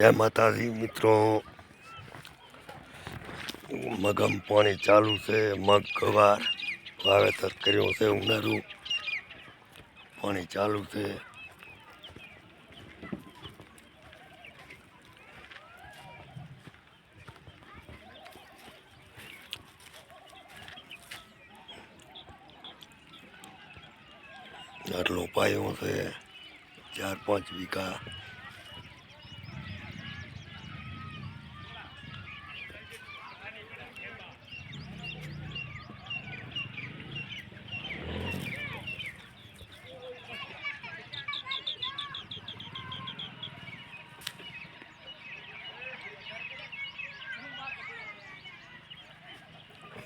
જય માતાજી મિત્રો મગમ પાણી ચાલુ છે મગ ગવાર વાવેતર કર્યું છે ઉનાળું પાણી ચાલુ છે આટલો પાયો છે ચાર પાંચ વીઘા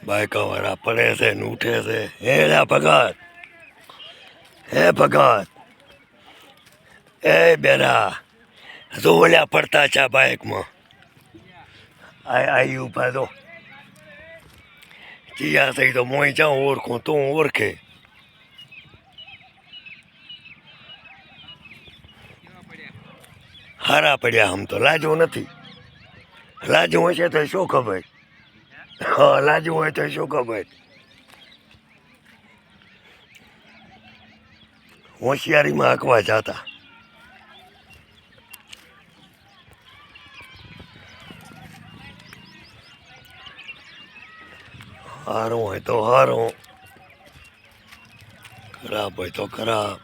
બાયકા વાળા પડે છે ને ઉઠે છે. હે ભગત. હે ભગત. એ બેરા. જો ઓલ્યા પડતા છે બાઇકમાં આ આઈ ઊભા તો ચિયા થઈ તો મોઈ જાઉં ઓળખું, તું ઓળખે. હારા પડ્યા આમ તો, લાજો નથી. લાજો હશે તો શું ખબર? હા લાજુ હોય તો શું ખબર? હોશિયારીમાં આંકવા જતા. હારું હોય તો હારું. ખરાબ હોય તો ખરાબ.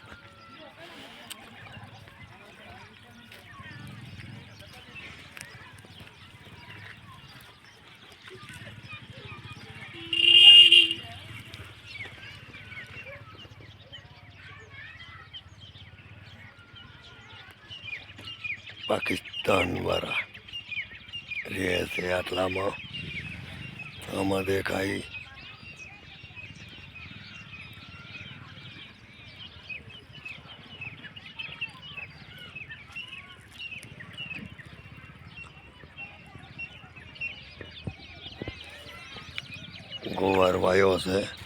પાકિસ્તાન વાળા રહે છે આટલામાં આમાં દેખાય ગોવાર વાયો છે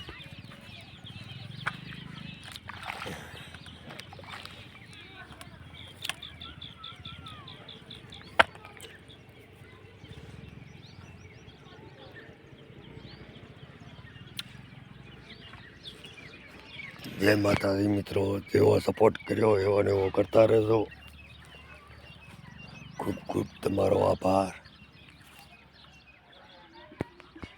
જય માતાજી મિત્રો, જેવો સપોર્ટ કર્યો, એવો ને એવો કરતા રહેજો. ખૂબ ખૂબ તમારો આભાર.